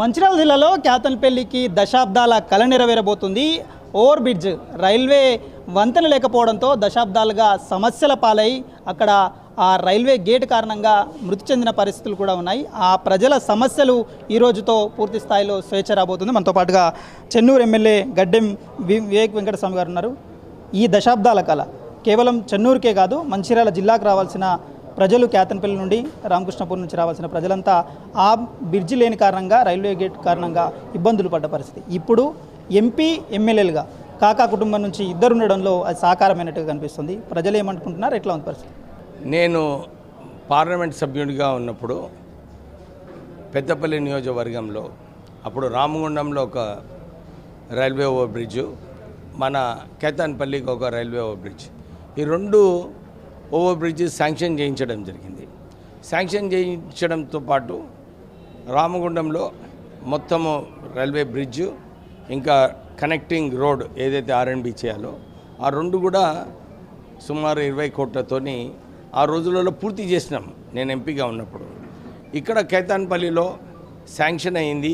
మంచిర్యాల జిల్లాలో క్యాతన్పల్లికి దశాబ్దాల కళ నెరవేరబోతుంది ఓవర్ బ్రిడ్జ్. రైల్వే వంతెన లేకపోవడంతో దశాబ్దాలుగా సమస్యల పాలై అక్కడ ఆ రైల్వే గేట్ కారణంగా మృతి చెందిన పరిస్థితులు కూడా ఉన్నాయి. ఆ ప్రజల సమస్యలు ఈ రోజుతో పూర్తి స్థాయిలో స్వేచ్ఛ రాబోతుంది. మనతో పాటుగా చెన్నూరు ఎమ్మెల్యే గడ్డెం వివేక్ వెంకటస్వామి గారు ఉన్నారు. ఈ దశాబ్దాల కళ కేవలం చెన్నూరుకే కాదు మంచిర్యాల జిల్లాకు రావాల్సిన ప్రజలు కేతన్పల్లి నుండి రామకృష్ణపూర్ నుంచి రావాల్సిన ప్రజలంతా ఆ బ్రిడ్జి లేని కారణంగా రైల్వే గేట్ కారణంగా ఇబ్బందులు పడ్డ పరిస్థితి. ఇప్పుడు ఎంపీ ఎమ్మెల్యేలుగా కాకా కుటుంబం నుంచి ఇద్దరు ఉండడంలో అది సాకారమైనట్టుగా కనిపిస్తుంది. ప్రజలు ఏమనుకుంటున్నారు? ఎట్లా ఉంది పరిస్థితి? నేను పార్లమెంట్ సభ్యుడిగా ఉన్నప్పుడు పెద్దపల్లి నియోజకవర్గంలో అప్పుడు రామగుండంలో ఒక రైల్వే ఓవర్ బ్రిడ్జ్ మన కేతాన్పల్లికి ఒక రైల్వే ఓవర్ బ్రిడ్జ్. ఈ రెండు ఓవర్ బ్రిడ్జ్ శాంక్షన్ చేయించడం జరిగింది. శాంక్షన్ చేయించడంతో పాటు రామగుండంలో మొత్తము రైల్వే బ్రిడ్జ్ ఇంకా కనెక్టింగ్ రోడ్ ఏదైతే ఆర్ఎండ్బి చేయాలో ఆ రెండు కూడా సుమారు ఇరవై కోట్లతోని ఆ రోజులలో పూర్తి చేసినాం నేను ఎంపీగా ఉన్నప్పుడు. ఇక్కడ కేతాన్పల్లిలో శాంక్షన్ అయింది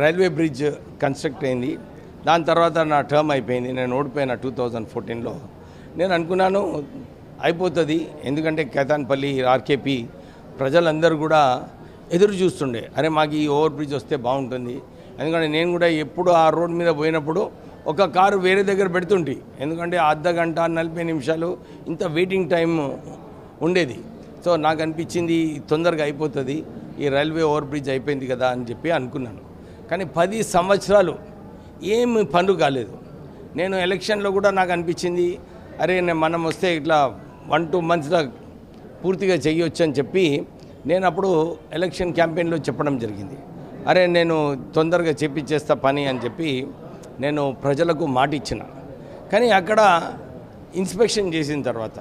రైల్వే బ్రిడ్జ్ కన్స్ట్రక్ట్ అయింది. దాని తర్వాత నా టర్మ్ అయిపోయింది నేను ఓడిపోయిన టూ థౌజండ్ ఫోర్టీన్లో. నేను అనుకున్నాను అయిపోతుంది. ఎందుకంటే కేతాన్పల్లి ఆర్కేపీ ప్రజలందరూ కూడా ఎదురు చూస్తుండే. అరే మాకు ఈ ఓవర్ బ్రిడ్జ్ వస్తే బాగుంటుంది. ఎందుకంటే నేను కూడా ఎప్పుడు ఆ రోడ్ మీద పోయినప్పుడు ఒక కారు వేరే దగ్గర పెడుతుంటి. ఎందుకంటే అర్ధ గంట నలభై నిమిషాలు ఇంత వెయిటింగ్ టైం ఉండేది. సో నాకు అనిపించింది తొందరగా అయిపోతుంది. ఈ రైల్వే ఓవర్ బ్రిడ్జ్ అయిపోయింది కదా అని చెప్పి అనుకున్నాను. కానీ పది సంవత్సరాలు ఏమి పనులు కాలేదు. నేను ఎలక్షన్లో కూడా నాకు అనిపించింది అరే మనం వస్తే ఇట్లా వన్ టూ మంత్స్లో పూర్తిగా చేయొచ్చు అని చెప్పి నేను అప్పుడు ఎలక్షన్ క్యాంపెయిన్లో చెప్పడం జరిగింది. అరే నేను తొందరగా చేపించేస్తా పని అని చెప్పి నేను ప్రజలకు మాట ఇచ్చిన కానీ అక్కడ ఇన్స్పెక్షన్ చేసిన తర్వాత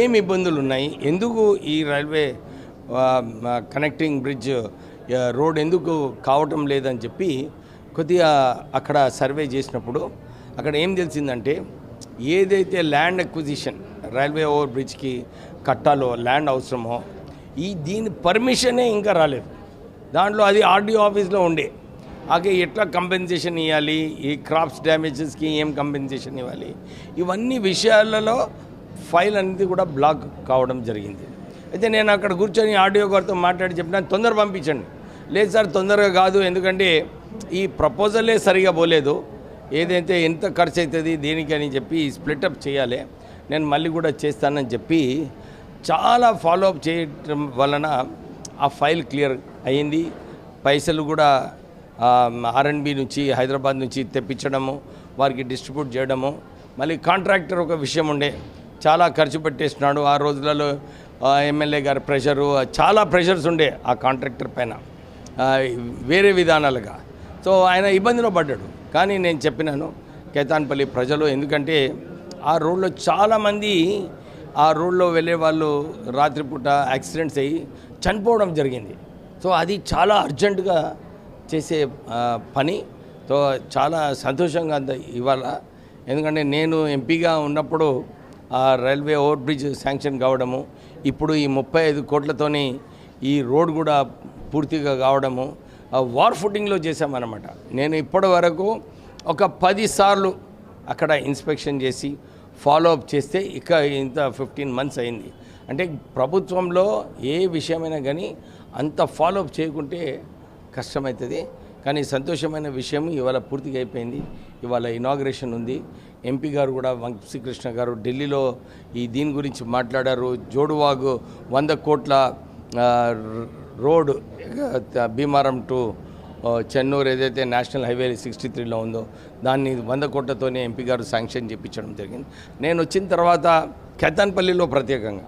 ఏమి ఇబ్బందులు ఉన్నాయి? ఎందుకు ఈ రైల్వే కనెక్టింగ్ బ్రిడ్జ్ రోడ్ ఎందుకు కావటం లేదని చెప్పి కొద్దిగా అక్కడ సర్వే చేసినప్పుడు అక్కడ ఏం తెలిసిందంటే ఏదైతే ల్యాండ్ అక్విజిషన్ రైల్వే ఓవర్ బ్రిడ్జ్కి కట్టాలో ల్యాండ్ అవసరమో ఈ దీని పర్మిషనే ఇంకా రాలేదు. దాంట్లో అది ఆర్డీఓ ఆఫీస్లో ఉండే. అలాగే ఎట్లా కంపెన్సేషన్ ఇవ్వాలి ఈ క్రాప్స్ డ్యామేజెస్కి ఏం కంపెన్సేషన్ ఇవ్వాలి? ఇవన్నీ విషయాలలో ఫైల్ అనేది కూడా బ్లాక్ కావడం జరిగింది. అయితే నేను అక్కడ కూర్చొని ఆడియో గారితో మాట్లాడి చెప్పినా తొందర పంపించండి. లేదు సార్ తొందరగా కాదు. ఎందుకంటే ఈ ప్రపోజలే సరిగా పోలేదు. ఏదైతే ఎంత ఖర్చు అవుతుంది దేనికని చెప్పి స్ప్లిటప్ చేయాలి. నేను మళ్ళీ కూడా చేస్తానని చెప్పి చాలా ఫాలో అప్ చేయటం వలన ఆ ఫైల్ క్లియర్ అయ్యింది. పైసలు కూడా ఆర్ఎన్బి నుంచి హైదరాబాద్ నుంచి తెప్పించడము వారికి డిస్ట్రిబ్యూట్ చేయడము మళ్ళీ కాంట్రాక్టర్ ఒక విషయం ఉండే చాలా ఖర్చు పెట్టేస్తున్నాడు. ఆ రోజులలో ఎమ్మెల్యే గారి ప్రెషరు చాలా ప్రెషర్స్ ఉండే ఆ కాంట్రాక్టర్ పైన వేరే విధానాలుగా. సో ఆయన ఇబ్బందిలో పడ్డాడు. కానీ నేను చెప్పినాను కేతాన్పల్లి ప్రజలు ఎందుకంటే ఆ రోడ్లో చాలామంది ఆ రోడ్లో వెళ్ళే వాళ్ళు రాత్రిపూట యాక్సిడెంట్స్ అయ్యి చనిపోవడం జరిగింది. సో అది చాలా అర్జెంటుగా చేసే పని. సో చాలా సంతోషంగా ఉంది ఇవాళ. ఎందుకంటే నేను ఎంపీగా ఉన్నప్పుడు ఆ రైల్వే ఓవర్ బ్రిడ్జ్ శాంక్షన్ కావడము ఇప్పుడు ఈ ముప్పై ఐదు కోట్లతోని ఈ రోడ్ కూడా పూర్తిగా కావడము వార్ ఫుటింగ్లో చేశామన్నమాట. నేను ఇప్పటి వరకు ఒక పది సార్లు అక్కడ ఇన్స్పెక్షన్ చేసి ఫాలో అప్ చేస్తే ఇక ఇంత ఫిఫ్టీన్ మంత్స్ అయింది. అంటే ప్రభుత్వంలో ఏ విషయమైనా కానీ అంత ఫాలో అప్ చేయకుంటే కష్టమవుతుంది కానీ సంతోషమైన విషయం ఇవాళ పూర్తిగా అయిపోయింది. ఇవాళ ఇనాగ్రేషన్ ఉంది. ఎంపీ గారు కూడా వంశీకృష్ణ గారు ఢిల్లీలో ఈ దీని గురించి మాట్లాడారు. జోడువాగు వంద కోట్ల రోడ్ భీమారం టు చెన్నూరు ఏదైతే నేషనల్ హైవే సిక్స్టీ త్రీలో ఉందో దాన్ని వంద కోట్లతోనే ఎంపీ గారు శాంక్షన్ చేయించడం జరిగింది. నేను వచ్చిన తర్వాత కేతాన్పల్లిలో ప్రత్యేకంగా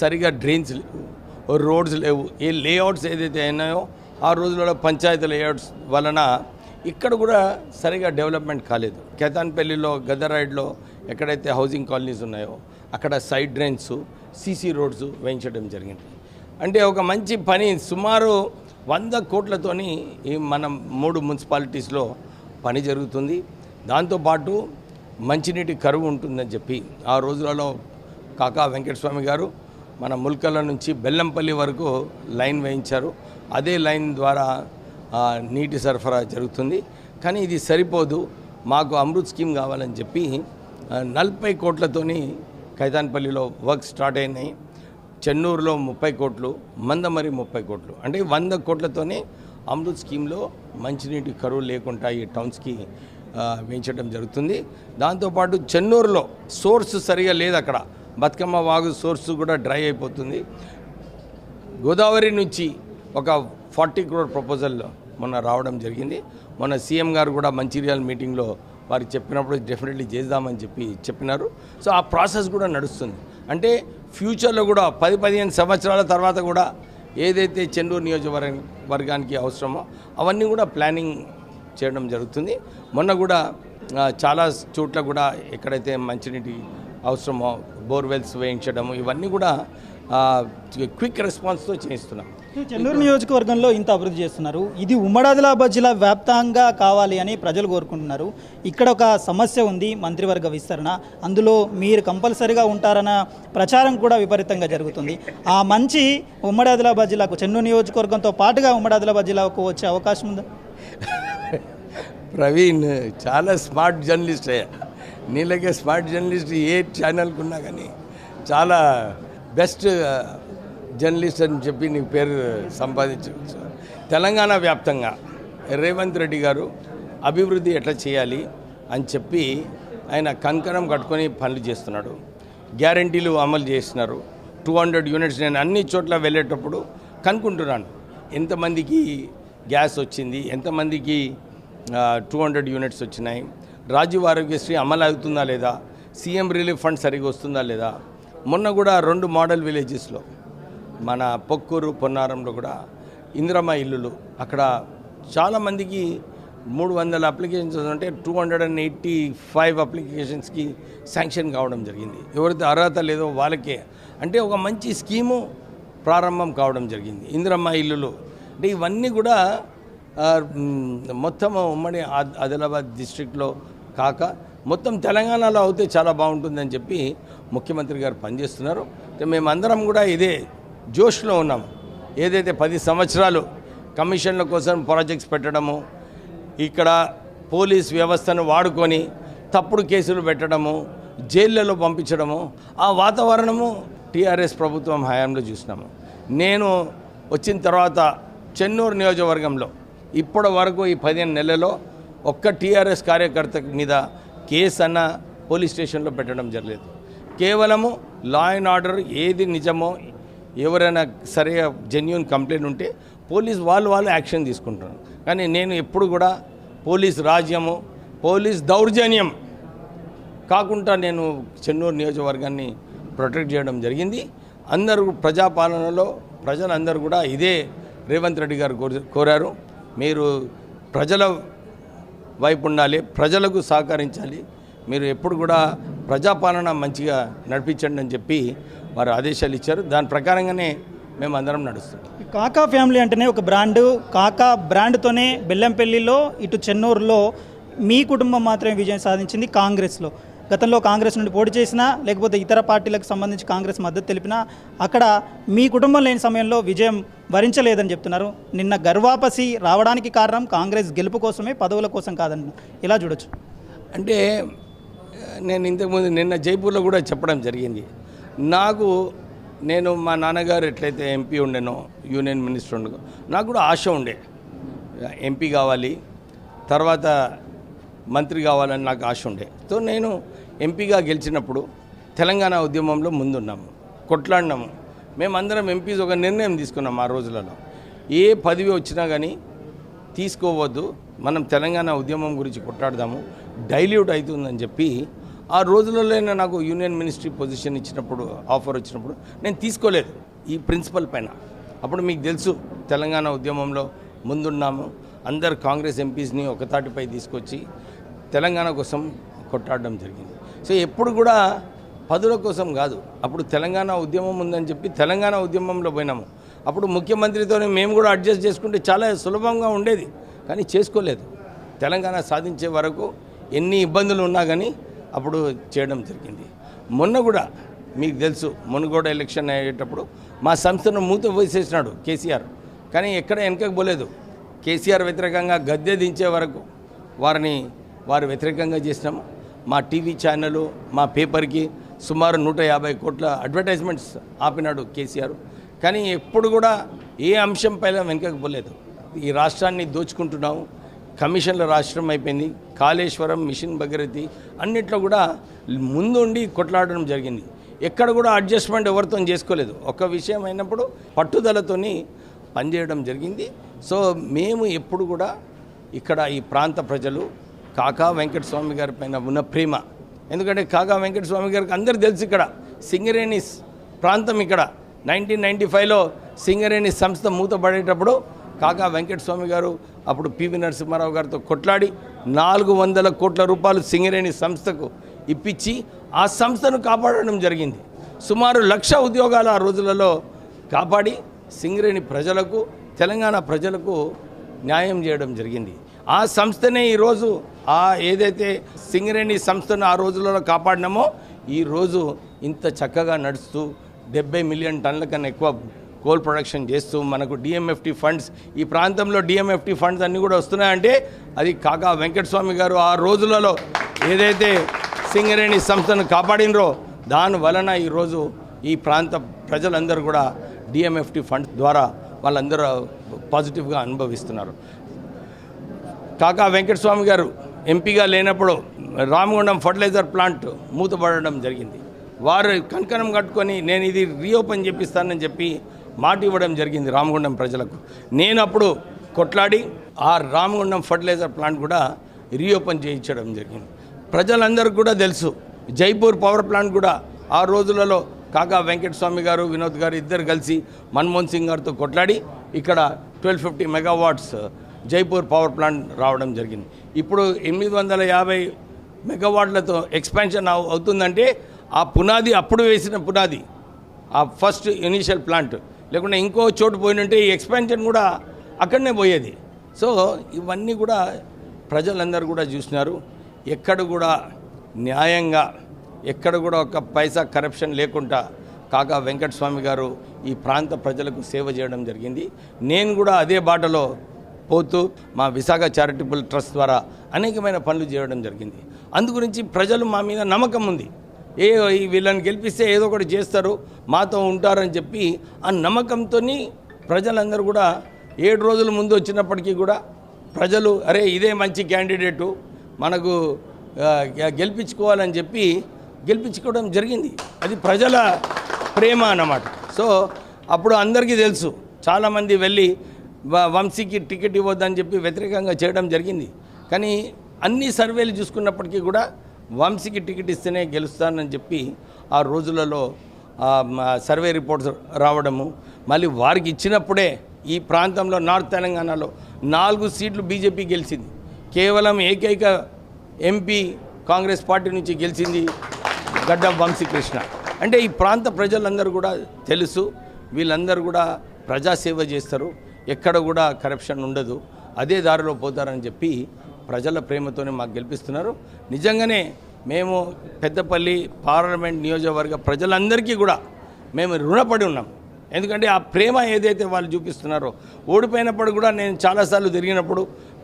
సరిగా డ్రైన్స్ లేవు రోడ్స్ లేవు. ఏ లేఅవుట్స్ ఏదైతే అయినాయో ఆ రోజులలో పంచాయతీ లేఅవుట్స్ వలన ఇక్కడ కూడా సరిగా డెవలప్మెంట్ కాలేదు. కేతాన్పల్లిలో గద్దరైడ్లో ఎక్కడైతే హౌసింగ్ కాలనీస్ ఉన్నాయో అక్కడ సైడ్ డ్రైన్స్ సీసీ రోడ్స్ వేయించడం జరిగింది. అంటే ఒక మంచి పని సుమారు వంద కోట్లతోని మనం మన మూడు మున్సిపాలిటీస్లో పని జరుగుతుంది. దాంతోపాటు మంచినీటి కరువు ఉంటుందని చెప్పి ఆ రోజులలో కాకా వెంకటస్వామి గారు మన ముల్కల నుంచి బెల్లంపల్లి వరకు లైన్ వేయించారు. అదే లైన్ ద్వారా నీటి సరఫరా జరుగుతుంది. కానీ ఇది సరిపోదు. మాకు అమృత్ స్కీమ్ కావాలని చెప్పి నలభై కోట్లతోని కైతాన్పల్లిలో వర్క్ స్టార్ట్ అయినాయి. చెన్నూరులో ముప్పై కోట్లు మందమరి ముప్పై కోట్లు. అంటే వంద కోట్లతోనే అమృత్ స్కీమ్లో మంచినీటి కరువు లేకుండా ఈ టౌన్స్కి వేయించడం జరుగుతుంది. దాంతోపాటు చెన్నూరులో సోర్స్ సరిగా లేదు అక్కడ. బతుకమ్మ వాగు సోర్స్ కూడా డ్రై అయిపోతుంది. గోదావరి నుంచి ఒక ఫార్టీ క్రోర్ ప్రపోజల్ మొన్న రావడం జరిగింది. మొన్న సీఎం గారు కూడా మంచిర్యాల మీటింగ్లో వారు చెప్పినప్పుడు డెఫినెట్లీ చేద్దామని చెప్పి చెప్పినారు. సో ఆ ప్రాసెస్ కూడా నడుస్తుంది. అంటే ఫ్యూచర్లో కూడా పది పదిహేను సంవత్సరాల తర్వాత కూడా ఏదైతే చెండూరు నియోజకవర్గ వర్గానికి అవసరమో అవన్నీ కూడా ప్లానింగ్ చేయడం జరుగుతుంది. మొన్న కూడా చాలా చోట్ల కూడా ఎక్కడైతే మంచినీటి అవసరమో బోర్వెల్స్ వేయించడము ఇవన్నీ కూడా క్విక్ రెస్పాన్స్తో చేయిస్తున్నాం. చెన్నూరు నియోజకవర్గంలో ఇంత అభివృద్ధి చేస్తున్నారు. ఇది ఉమ్మడి ఆదిలాబాద్ జిల్లా వ్యాప్తంగా కావాలి అని ప్రజలు కోరుకుంటున్నారు. ఇక్కడ ఒక సమస్య ఉంది మంత్రివర్గ విస్తరణ. అందులో మీరు కంపల్సరీగా ఉంటారన్న ప్రచారం కూడా విపరీతంగా జరుగుతుంది. ఆ మంచి ఉమ్మడి ఆదిలాబాద్ జిల్లాకు చెన్నూరు నియోజకవర్గంతో పాటుగా ఉమ్మడి ఆదిలాబాద్ జిల్లాకు వచ్చే అవకాశం ఉందా? ప్రవీణ్ చాలా స్మార్ట్ జర్నలిస్ట్ నీళ్ళకే స్మార్ట్ జర్నలిస్ట్ ఏ ఛానల్కి ఉన్నా కానీ చాలా బెస్ట్ జర్నలిస్ట్ అని చెప్పి నీకు పేరు సంపాదించవచ్చు తెలంగాణ వ్యాప్తంగా రేవంత్ రెడ్డి గారు అభివృద్ధి ఎట్లా చేయాలి అని చెప్పి ఆయన కంకణం కట్టుకొని పనులు చేస్తున్నాడు. గ్యారంటీలు అమలు చేస్తున్నారు. టూ హండ్రెడ్ యూనిట్స్ నేను అన్ని చోట్ల వెళ్ళేటప్పుడు కనుక్కుంటున్నాను. ఎంతమందికి గ్యాస్ వచ్చింది ఎంతమందికి టూ హండ్రెడ్ యూనిట్స్ వచ్చినాయి రాజీవ్ ఆరోగ్యశ్రీ అమలు అవుతుందా లేదా సీఎం రిలీఫ్ ఫండ్ సరిగా వస్తుందా లేదా మొన్న కూడా రెండు మోడల్ విలేజెస్లో మన పొక్కూరు పొన్నారంలో కూడా ఇందిరమ్మ ఇల్లులు. అక్కడ చాలామందికి మూడు వందల అప్లికేషన్స్ ఉంటే two hundred and eighty five అప్లికేషన్స్కి sanction కావడం జరిగింది. ఎవరైతే అర్హత లేదో వాళ్ళకే. అంటే ఒక మంచి స్కీము ప్రారంభం కావడం జరిగింది. ఇందిరమ్మ ఇల్లులు. అంటే ఇవన్నీ కూడా మొత్తం ఉమ్మడి ఆదిలాబాద్ డిస్ట్రిక్ట్లో కాక మొత్తం తెలంగాణలో అవుతే చాలా బాగుంటుందని చెప్పి ముఖ్యమంత్రి గారు పనిచేస్తున్నారు. మేమందరం కూడా ఇదే జోష్లో ఉన్నాం. ఏదైతే పది సంవత్సరాలు కమిషన్ల కోసం ప్రాజెక్ట్స్ పెట్టడము ఇక్కడ పోలీస్ వ్యవస్థను వాడుకొని తప్పుడు కేసులు పెట్టడము జైళ్ళలో పంపించడము ఆ వాతావరణము టీఆర్ఎస్ ప్రభుత్వం హయాంలో చూసినాము. నేను వచ్చిన తర్వాత చెన్నూరు నియోజకవర్గంలో ఇప్పటి వరకు ఈ పదిహేను నెలల్లో ఒక్క టీఆర్ఎస్ కార్యకర్త మీద కేసు అన్న పోలీస్ స్టేషన్లో పెట్టడం జరగలేదు. కేవలము లా అండ్ ఆర్డర్ ఏది నిజమో ఎవరైనా సరిగా జెన్యున్ కంప్లైంట్ ఉంటే పోలీస్ వాళ్ళు వాళ్ళు యాక్షన్ తీసుకుంటారు కానీ నేను ఎప్పుడు కూడా పోలీస్ రాజ్యము పోలీస్ దౌర్జన్యం కాకుండా నేను చెన్నూరు నియోజకవర్గాన్ని ప్రొటెక్ట్ చేయడం జరిగింది. అందరూ ప్రజాపాలనలో ప్రజలందరూ కూడా ఇదే రేవంత్ రెడ్డి గారు కోరు- కోరారు. మీరు ప్రజల వైపు ఉండాలి ప్రజలకు సహకరించాలి. మీరు ఎప్పుడు కూడా ప్రజాపాలన మంచిగా నడిపించండి అని చెప్పి వారు ఆదేశాలు ఇచ్చారు. దాని ప్రకారంగానే మేము అందరం నడుస్తున్నాం కాకా ఫ్యామిలీ అంటేనే ఒక బ్రాండ్. కాకా బ్రాండ్తోనే బెల్లంపల్లిలో ఇటు చెన్నూరులో మీ కుటుంబం మాత్రమే విజయం సాధించింది కాంగ్రెస్లో. గతంలో కాంగ్రెస్ నుండి పోటీ చేసినా లేకపోతే ఇతర పార్టీలకు సంబంధించి కాంగ్రెస్ మద్దతు తెలిపినా అక్కడ మీ కుటుంబం లేని సమయంలో విజయం వరించలేదని చెప్తున్నారు. నిన్న గర్వాపసి రావడానికి కారణం కాంగ్రెస్ గెలుపు కోసమే పదవుల కోసం కాదండి ఇలా చూడొచ్చు? అంటే నేను ఇంతకుముందు నిన్న జైపూర్లో కూడా చెప్పడం జరిగింది. నాకు నేను మా నాన్నగారు ఎట్లయితే ఎంపీ ఉండేనో యూనియన్ మినిస్టర్ ఉండగా నాకు కూడా ఆశ ఉండే. ఎంపీ కావాలి తర్వాత మంత్రి కావాలని నాకు ఆశ ఉండే. సో నేను ఎంపీగా గెలిచినప్పుడు తెలంగాణ ఉద్యమంలో ముందున్నాము కొట్లాడినాము. మేమందరం ఎంపీస్ ఒక నిర్ణయం తీసుకున్నాం ఆ రోజులలో. ఏ పదవి వచ్చినా కానీ తీసుకోవద్దు మనం తెలంగాణ ఉద్యమం గురించి కొట్లాడదాము డైల్యూట్ అవుతుందని చెప్పి ఆ రోజులలోనే నాకు యూనియన్ మినిస్ట్రీ పొజిషన్ ఇచ్చినప్పుడు ఆఫర్ వచ్చినప్పుడు నేను తీసుకోలేదు ఈ ప్రిన్సిపల్ పైన. అప్పుడు మీకు తెలుసు తెలంగాణ ఉద్యమంలో ముందున్నాము. అందరు కాంగ్రెస్ ఎంపీస్ని ఒకతాటిపై తీసుకొచ్చి తెలంగాణ కోసం కొట్టాడడం జరిగింది. సో ఎప్పుడు కూడా పదుల కోసం కాదు అప్పుడు తెలంగాణ ఉద్యమం ఉందని చెప్పి తెలంగాణ ఉద్యమంలో పోయినాము. అప్పుడు ముఖ్యమంత్రితోనే మేము కూడా అడ్జస్ట్ చేసుకుంటే చాలా సులభంగా ఉండేది కానీ చేసుకోలేదు. తెలంగాణ సాధించే వరకు ఎన్ని ఇబ్బందులు ఉన్నా కానీ అప్పుడు చేయడం జరిగింది. మొన్న కూడా మీకు తెలుసు మునుగోడ ఎలక్షన్ అయ్యేటప్పుడు మా సంస్థను మూత వేసేసినాడు కేసీఆర్. కానీ ఎక్కడ వెనకకు పోలేదు. కేసీఆర్ వ్యతిరేకంగా గద్దె దించే వరకు వారిని వారు వ్యతిరేకంగా చేసినాము. మా టీవీ ఛానల్ మా పేపర్కి సుమారు నూట యాభై కోట్ల అడ్వర్టైజ్మెంట్స్ ఆపినాడు కేసీఆర్. కానీ ఎప్పుడు కూడా ఏ అంశం పైన వెనుకకు పోలేదు. ఈ రాష్ట్రాన్ని దోచుకుంటున్నాము. కమిషన్ల రాష్ట్రం అయిపోయింది. కాళేశ్వరం మిషన్ భగీరథి అన్నిట్లో కూడా ముందుండి కొట్లాడడం జరిగింది. ఎక్కడ కూడా అడ్జస్ట్మెంట్ ఎవరితో చేసుకోలేదు. ఒక విషయం అయినప్పుడు పట్టుదలతోని పనిచేయడం జరిగింది. సో మేము ఎప్పుడు కూడా ఇక్కడ ఈ ప్రాంత ప్రజలు కాకా వెంకటస్వామి గారి పైన ఉన్న ప్రేమ. ఎందుకంటే కాకా వెంకటస్వామి గారికి అందరు తెలుసు ఇక్కడ. సింగరేణి ప్రాంతం ఇక్కడ. నైన్టీన్ నైంటీ ఫైవ్లో సింగరేణి సంస్థ మూతపడేటప్పుడు కాకా వెంకటస్వామి గారు అప్పుడు పివి నరసింహారావు గారితో కొట్లాడి నాలుగు వందల కోట్ల రూపాయలు సింగరేణి సంస్థకు ఇప్పించి ఆ సంస్థను కాపాడడం జరిగింది. సుమారు లక్ష ఉద్యోగాలు ఆ రోజులలో కాపాడి సింగరేణి ప్రజలకు తెలంగాణ ప్రజలకు న్యాయం చేయడం జరిగింది. ఆ సంస్థనే ఈరోజు ఆ ఏదైతే సింగరేణి సంస్థను ఆ రోజులలో కాపాడినామో ఈరోజు ఇంత చక్కగా నడుస్తూ డెబ్బై మిలియన్ టన్నుల కన్నా ఎక్కువ కోల్ ప్రొడక్షన్ చేస్తూ మనకు డిఎంఎఫ్టీ ఫండ్స్ ఈ ప్రాంతంలో డిఎంఎఫ్టీ ఫండ్స్ అన్నీ కూడా వస్తున్నాయంటే అది కాకా వెంకటస్వామి గారు ఆ రోజులలో ఏదైతే సింగరేణి సంస్థను కాపాడినరో దాని వలన ఈరోజు ఈ ప్రాంత ప్రజలందరూ కూడా డిఎంఎఫ్టీ ఫండ్ ద్వారా వాళ్ళందరూ పాజిటివ్గా అనుభవిస్తున్నారు. కాకా వెంకటస్వామి గారు ఎంపీగా లేనప్పుడు రామగుండం ఫర్టిలైజర్ ప్లాంట్ మూతపడడం జరిగింది. వారు కంకణం కట్టుకొని నేను ఇది రీఓపెన్ చేపిస్తానని చెప్పి మాట ఇవ్వడం జరిగింది రామగుండం ప్రజలకు. నేను అప్పుడు కొట్లాడి ఆ రామగుండం ఫర్టిలైజర్ ప్లాంట్ కూడా రీఓపెన్ చేయించడం జరిగింది. ప్రజలందరికీ కూడా తెలుసు. జైపూర్ పవర్ ప్లాంట్ కూడా ఆ రోజులలో కాకా వెంకటస్వామి గారు వినోద్ గారు ఇద్దరు కలిసి మన్మోహన్ సింగ్ గారితో కొట్లాడి ఇక్కడ twelve fifty megawatts Jaipur power plant రావడం జరిగింది. ఇప్పుడు ఎనిమిది వందల యాభై మెగావాట్లతో ఎక్స్పాన్షన్ అవుతుందంటే ఆ పునాది అప్పుడు వేసిన పునాది ఆ ఫస్ట్ ఇనీషియల్ ప్లాంట్ లేకుంటే ఇంకో చోటు పోయినంటే ఈ ఎక్స్పాన్షన్ కూడా అక్కడనే పోయేది. సో ఇవన్నీ కూడా ప్రజలందరూ కూడా చూసినారు. ఎక్కడ కూడా న్యాయంగా ఎక్కడ కూడా ఒక పైసా కరప్షన్ లేకుండా కాకా వెంకటస్వామి గారు ఈ ప్రాంత ప్రజలకు సేవ చేయడం జరిగింది. నేను కూడా అదే బాటలో పోతూ మా విశాఖ చారిటబుల్ ట్రస్ట్ ద్వారా అనేకమైన పనులు చేయడం జరిగింది. అందుగురించి ప్రజలు మా మీద నమ్మకం ఉంది. ఏ వీళ్ళని గెలిపిస్తే ఏదో ఒకటి చేస్తారు మాతో ఉంటారని చెప్పి ఆ నమ్మకంతో ప్రజలందరూ కూడా ఏడు రోజుల ముందు వచ్చినప్పటికీ కూడా ప్రజలు అరే ఇదే మంచి క్యాండిడేటు మనకు గెలిపించుకోవాలని చెప్పి గెలిపించుకోవడం జరిగింది. అది ప్రజల ప్రేమ అన్నమాట. సో అప్పుడు అందరికీ తెలుసు చాలామంది వెళ్ళి వంశీకి టికెట్ ఇవ్వద్దని చెప్పి వ్యతిరేకంగా చేయడం జరిగింది. కానీ అన్ని సర్వేలు చూసుకున్నప్పటికీ కూడా వంశీకి టికెట్ ఇస్తేనే గెలుస్తానని చెప్పి ఆ రోజులలో సర్వే రిపోర్ట్స్ రావడము మళ్ళీ వారికి ఇచ్చినప్పుడే ఈ ప్రాంతంలో నార్త్ తెలంగాణలో నాలుగు సీట్లు బీజేపీ గెలిచింది. కేవలం ఏకైక ఎంపీ కాంగ్రెస్ పార్టీ నుంచి గెలిచింది గడ్డ వంశీకృష్ణ. అంటే ఈ ప్రాంత ప్రజలందరూ కూడా తెలుసు వీళ్ళందరూ కూడా ప్రజాసేవ చేస్తారు ఎక్కడ కూడా కరప్షన్ ఉండదు అదే దారిలో పోతారని చెప్పి ప్రజల ప్రేమతోనే మాకు గెలిపిస్తున్నారు. నిజంగానే మేము పెద్దపల్లి పార్లమెంట్ నియోజకవర్గ ప్రజలందరికీ కూడా మేము రుణపడి ఉన్నాం. ఎందుకంటే ఆ ప్రేమ ఏదైతే వాళ్ళు చూపిస్తున్నారో ఓడిపోయినప్పుడు కూడా నేను చాలాసార్లు తిరిగినప్పుడు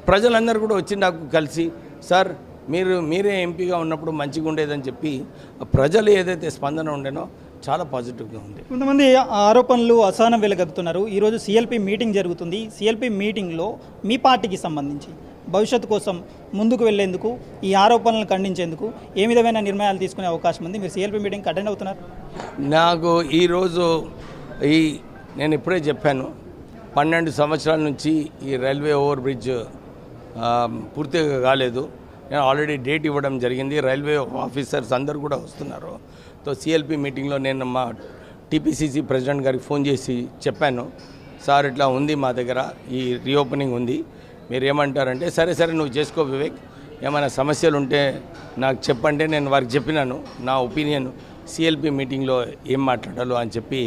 ప్రజలందరూ కూడా వచ్చి నాకు కలిసి సార్ మీరు మీరే ఎంపీగా ఉన్నప్పుడు మంచిగా ఉండేదని చెప్పి ప్రజలు ఏదైతే స్పందన ఉండేనో చాలా పాజిటివ్గా ఉంది. కొంతమంది ఆరోపణలు అసహనం వెలుగదుతున్నారు. ఈరోజు సిఎల్పి మీటింగ్ జరుగుతుంది. సిఎల్పి మీటింగ్లో మీ పార్టీకి సంబంధించి భవిష్యత్తు కోసం ముందుకు వెళ్ళేందుకు ఈ ఆరోపణలను ఖండించేందుకు ఏ విధమైన నిర్ణయాలు తీసుకునే అవకాశం ఉంది? మీరు సిఎల్పి మీటింగ్ అటెండ్ అవుతున్నారు. నాకు ఈరోజు ఈ నేను ఇప్పుడే చెప్పాను పన్నెండు సంవత్సరాల నుంచి ఈ రైల్వే ఓవర్ బ్రిడ్జ్ పూర్తిగా కాలేదు. నేను ఆల్రెడీ డేట్ ఇవ్వడం జరిగింది. రైల్వే ఆఫీసర్స్ అందరు కూడా వస్తున్నారు. సో సిఎల్పి మీటింగ్లో నేను మా టీపీసీసీ ప్రెసిడెంట్ గారికి ఫోన్ చేసి చెప్పాను. సార్ ఇట్లా ఉంది మా దగ్గర ఈ రీఓపెనింగ్ ఉంది. మీరు ఏమంటారంటే సరే సరే నువ్వు చేసుకో వివేక్. ఏమైనా సమస్యలు ఉంటే నాకు చెప్పంటే నేను వారికి చెప్పినాను. నా ఒపీనియన్ సిఎల్పి మీటింగ్లో ఏం మాట్లాడాలో అని చెప్పి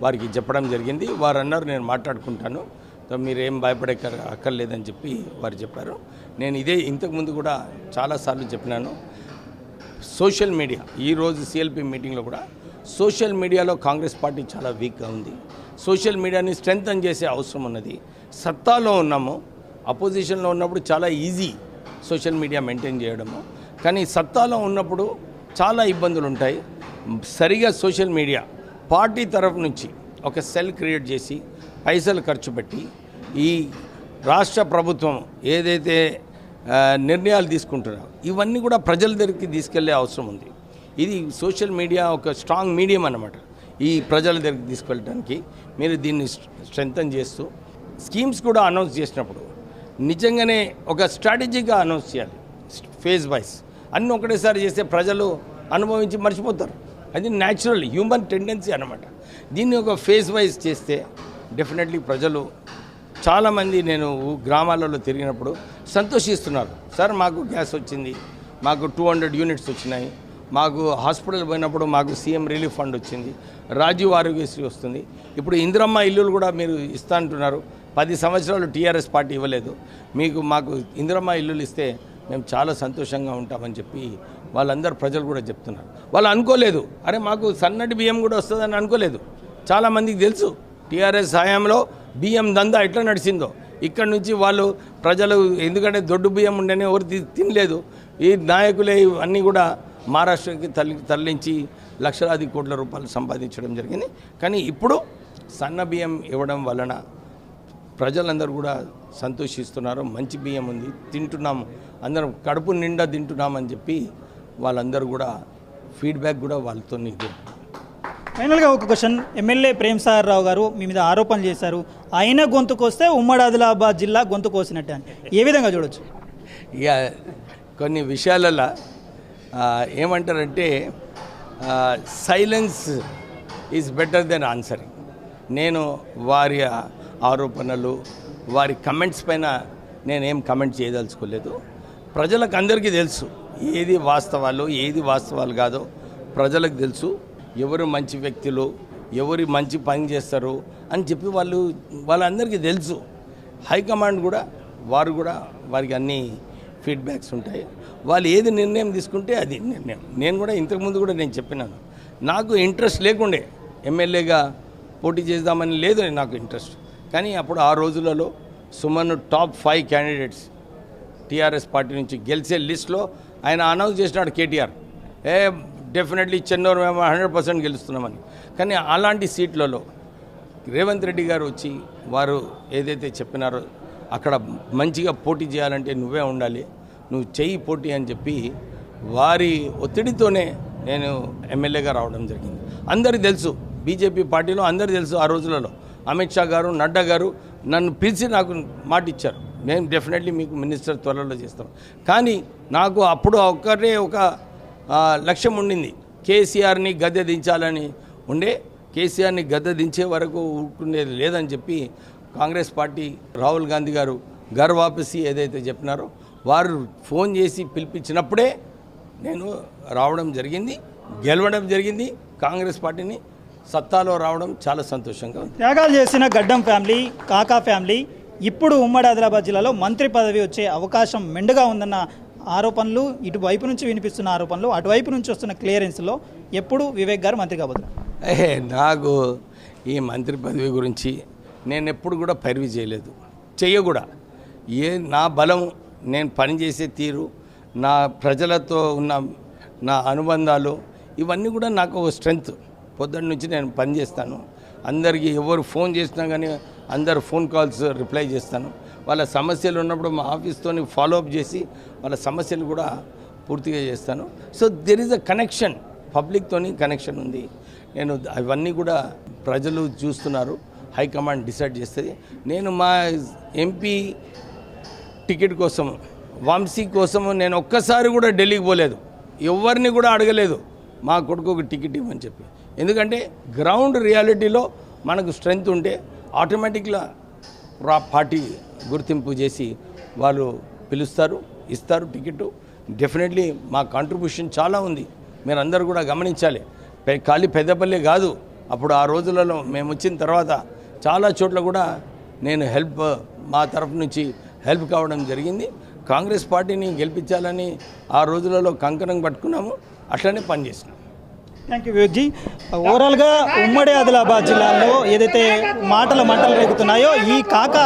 వారికి చెప్పడం జరిగింది. వారు అన్నారు నేను మాట్లాడుకుంటాను. మీరేం మీరు ఏం భయపడే అక్కర్లేదని చెప్పి వారు చెప్పారు. నేను ఇదే ఇంతకుముందు కూడా చాలాసార్లు చెప్పినాను. సోషల్ మీడియా ఈరోజు సిఎల్పి మీటింగ్లో కూడా సోషల్ మీడియాలో కాంగ్రెస్ పార్టీ చాలా వీక్గా ఉంది. సోషల్ మీడియాని స్ట్రెంగ్తన్ చేసే అవసరం ఉన్నది సత్తాలో ఉన్నాము. అపోజిషన్లో ఉన్నప్పుడు చాలా ఈజీ సోషల్ మీడియా మెయింటైన్ చేయడము. కానీ సత్తాలో ఉన్నప్పుడు చాలా ఇబ్బందులు ఉంటాయి సరిగా సోషల్ మీడియా పార్టీ తరఫు నుంచి ఒక సెల్ క్రియేట్ చేసి పైసలు ఖర్చు పెట్టి ఈ రాష్ట్ర ప్రభుత్వం ఏదైతే నిర్ణయాలు తీసుకుంటున్నారో ఇవన్నీ కూడా ప్రజల దగ్గరికి తీసుకెళ్ళే అవసరం ఉంది. ఇది సోషల్ మీడియా ఒక స్ట్రాంగ్ మీడియం అన్నమాట. ఈ ప్రజల దగ్గరికి తీసుకెళ్ళడానికి మీరు దీన్ని స్ట్రెంగ్తన్ చేస్తూ స్కీమ్స్ కూడా అనౌన్స్ చేసినప్పుడు నిజంగానే ఒక స్ట్రాటజీగా అనౌన్స్ చేయాలి. ఫేజ్ వైస్ అన్నీ ఒకటేసారి చేస్తే ప్రజలు అనుభవించి మర్చిపోతారు. అది న్యాచురల్ హ్యూమన్ టెండెన్సీ అనమాట దీన్ని ఒక ఫేజ్ వైజ్ చేస్తే డెఫినెట్లీ ప్రజలు చాలామంది నేను గ్రామాలలో తిరిగినప్పుడు సంతోషిస్తున్నారు. సార్ మాకు గ్యాస్ వచ్చింది. మాకు టూ హండ్రెడ్ యూనిట్స్ వచ్చినాయి. మాకు హాస్పిటల్ పోయినప్పుడు మాకు సీఎం రిలీఫ్ ఫండ్ వచ్చింది. రాజీవ్ ఆరోగ్యశ్రీ వస్తుంది. ఇప్పుడు ఇందిరమ్మ ఇల్లులు కూడా మీరు ఇస్తా అంటున్నారు. పది సంవత్సరాలు టీఆర్ఎస్ పార్టీ ఇవ్వలేదు. మీకు మాకు ఇందిరమ్మ ఇల్లులు ఇస్తే మేము చాలా సంతోషంగా ఉంటామని చెప్పి వాళ్ళందరూ ప్రజలు కూడా చెప్తున్నారు. వాళ్ళు అనుకోలేదు. అరే మాకు సన్నటి బియ్యం కూడా వస్తుందని అనుకోలేదు. చాలామందికి తెలుసు టీఆర్ఎస్ హయాంలో బియ్యం దందా ఎట్లా నడిచిందో. ఇక్కడ నుంచి వాళ్ళు ప్రజలు ఎందుకంటే దొడ్డు బియ్యం ఉండేనే ఎవరు తి- తినలేదు. ఈ నాయకులే అన్నీ కూడా మహారాష్ట్రకి తల్లి తరలించి లక్షలాది కోట్ల రూపాయలు సంపాదించడం జరిగింది. కానీ ఇప్పుడు సన్న బియ్యం ఇవ్వడం వలన ప్రజలందరూ కూడా సంతోషిస్తున్నారు. మంచి బియ్యం ఉంది తింటున్నాము. అందరం కడుపు నిండా తింటున్నామని చెప్పి వాళ్ళందరూ కూడా ఫీడ్బ్యాక్ కూడా వాళ్ళతో ఇది ఫైనల్గా ఒక క్వశ్చన్. ఎమ్మెల్యే ప్రేమ్ సాగర్ రావు గారు మీ మీద ఆరోపణలు చేశారు. అయినా గొంతు కోస్తే ఉమ్మడి ఆదిలాబాద్ జిల్లా గొంతు కోసినట్టే అని. ఏ విధంగా చూడొచ్చు? ఇక కొన్ని విషయాలలో ఏమంటారంటే silence is better than answering నేను వారి ఆరోపణలు వారి కమెంట్స్ పైన నేనేం కమెంట్ చేయదలుచుకోలేదు. ప్రజలకు అందరికీ తెలుసు ఏది వాస్తవాలు ఏది వాస్తవాలు కాదో ప్రజలకు తెలుసు. ఎవరు మంచి వ్యక్తులు ఎవరు మంచి పని చేస్తారు అని చెప్పి వాళ్ళు వాళ్ళందరికీ తెలుసు. హైకమాండ్ కూడా వారు కూడా వారికి అన్ని ఫీడ్బ్యాక్స్ ఉంటాయి. వాళ్ళు ఏది నిర్ణయం తీసుకుంటే అది నిర్ణయం. నేను కూడా ఇంతకుముందు కూడా నేను చెప్పినాను. నాకు ఇంట్రెస్ట్ లేకుండే ఎమ్మెల్యేగా పోటీ చేద్దామని లేదు నాకు ఇంట్రెస్ట్ కానీ అప్పుడు ఆ రోజులలో Suman top five candidates TRS party నుంచి గెలిచే లిస్ట్లో ఆయన అనౌన్స్ చేసినాడు కేటీఆర్. ఏ డెఫినెట్లీ చెన్నూరు మేము హండ్రెడ్ పర్సెంట్ గెలుస్తున్నామని. కానీ అలాంటి సీట్లలో రేవంత్ రెడ్డి గారు వచ్చి వారు ఏదైతే చెప్పినారో అక్కడ మంచిగా పోటీ చేయాలంటే నువ్వే ఉండాలి నువ్వు చెయ్యి పోటీ అని చెప్పి వారి ఒత్తిడితోనే నేను ఎమ్మెల్యేగా రావడం జరిగింది. అందరికీ తెలుసు బీజేపీ పార్టీలో అందరికీ తెలుసు ఆ రోజులలో. అమిత్ షా గారు నడ్డా గారు నన్ను పిలిచి నాకు మాట ఇచ్చారు నేను డెఫినెట్లీ మీకు మినిస్టర్ త్వరలో చేస్తాం. కానీ నాకు అప్పుడు ఒక్కటే ఒక లక్ష్యం ఉండింది. కేసీఆర్ని గద్దె దించాలని ఉండే కేసీఆర్ని గద్దె దించే వరకు ఊరుకునేది లేదని చెప్పి కాంగ్రెస్ పార్టీ రాహుల్ గాంధీ గారు గర్ వాపసి ఏదైతే చెప్పినారో వారు ఫోన్ చేసి పిలిపించినప్పుడే నేను రావడం జరిగింది గెలవడం జరిగింది కాంగ్రెస్ పార్టీని సత్తాలో రావడం చాలా సంతోషంగా ఉంది. త్యాగాలు చేసిన గడ్డం ఫ్యామిలీ కాకా ఫ్యామిలీ ఇప్పుడు ఉమ్మడి ఆదిలాబాద్ జిల్లాలో మంత్రి పదవి వచ్చే అవకాశం మెండుగా ఉందన్న ఆరోపణలు ఇటువైపు నుంచి వినిపిస్తున్న ఆరోపణలు అటువైపు నుంచి వస్తున్న క్లియరెన్స్లో ఎప్పుడు వివేక్ గారు మంత్రి కాబోతున్నారు? ఏ నాకు ఈ మంత్రి పదవి గురించి నేను ఎప్పుడు కూడా పైరవి చేయలేదు. చెయ్య కూడా. ఏ నా బలం నేను పనిచేసే తీరు నా ప్రజలతో ఉన్న నా అనుబంధాలు ఇవన్నీ కూడా నాకు ఒక స్ట్రెంగ్త్. పొద్దున్న నుంచి నేను పనిచేస్తాను అందరికీ ఎవరు ఫోన్ చేసినా కానీ అందరు ఫోన్ కాల్స్ రిప్లై చేస్తాను. వాళ్ళ సమస్యలు ఉన్నప్పుడు మా ఆఫీస్తో ఫాలోఅప్ చేసి వాళ్ళ సమస్యలు కూడా పూర్తిగా చేస్తాను. So there is a connection పబ్లిక్తోని connection ఉంది. నేను అవన్నీ కూడా ప్రజలు చూస్తున్నారు. హైకమాండ్ డిసైడ్ చేస్తుంది. నేను మా ఎంపీ టికెట్ కోసం వంశీ కోసము నేను ఒక్కసారి కూడా ఢిల్లీకి పోలేదు. ఎవరిని కూడా అడగలేదు. మా కొడుకు ఒక టికెట్ ఇవ్వని చెప్పి. ఎందుకంటే గ్రౌండ్ రియాలిటీలో మనకు స్ట్రెంగ్త్ ఉంటే ఆటోమేటిక్గా పార్టీ గుర్తింపు చేసి వాళ్ళు పిలుస్తారు ఇస్తారు టికెట్. డెఫినెట్లీ మా కాంట్రిబ్యూషన్ చాలా ఉంది. మీరు కూడా గమనించాలి. ఖాళీ పెద్దపల్లి కాదు. అప్పుడు ఆ రోజులలో మేము వచ్చిన తర్వాత చాలా చోట్ల కూడా నేను హెల్ప్ మా తరఫు నుంచి హెల్ప్ కావడం జరిగింది. కాంగ్రెస్ పార్టీని గెలిపించాలని ఆ రోజులలో కంకణం పట్టుకున్నాము అట్లనే పనిచేసినాం. థ్యాంక్ యూ వివేక్జీ ఓవరాల్గా ఉమ్మడి ఆదిలాబాద్ జిల్లాలో ఏదైతే మాటల మంటలు రేగుతున్నాయో ఈ కాక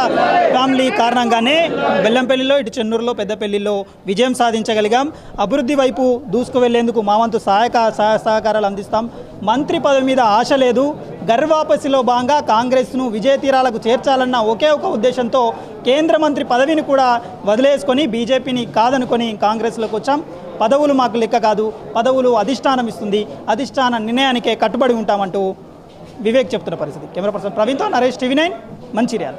ఫ్యామిలీ కారణంగానే బెల్లంపల్లిలో ఇటు చెన్నూరులో పెద్దపల్లిలో విజయం సాధించగలిగాం. అభివృద్ధి వైపు దూసుకువెళ్ళేందుకు మా వంతు సహాయక సహాయ సహకారాలు అందిస్తాం. మంత్రి పదవి మీద ఆశ లేదు. గర్వాపసిలో భాగంగా కాంగ్రెస్ను విజయ తీరాలకు చేర్చాలన్న ఒకే ఒక ఉద్దేశంతో కేంద్ర మంత్రి పదవిని కూడా వదిలేసుకొని బీజేపీని కాదనుకొని కాంగ్రెస్లోకి వచ్చాం. పదవులు మాకు లెక్క కాదు పదవులు అధిష్టానం ఇస్తుంది అధిష్టాన నిర్ణయానికే కట్టుబడి ఉంటామంటూ వివేక్ చెప్తున్న పరిస్థితి. కెమెరా పర్సన్ ప్రవీణ్తో నరేష్ టీవీ నైన్ మంచిర్యాల.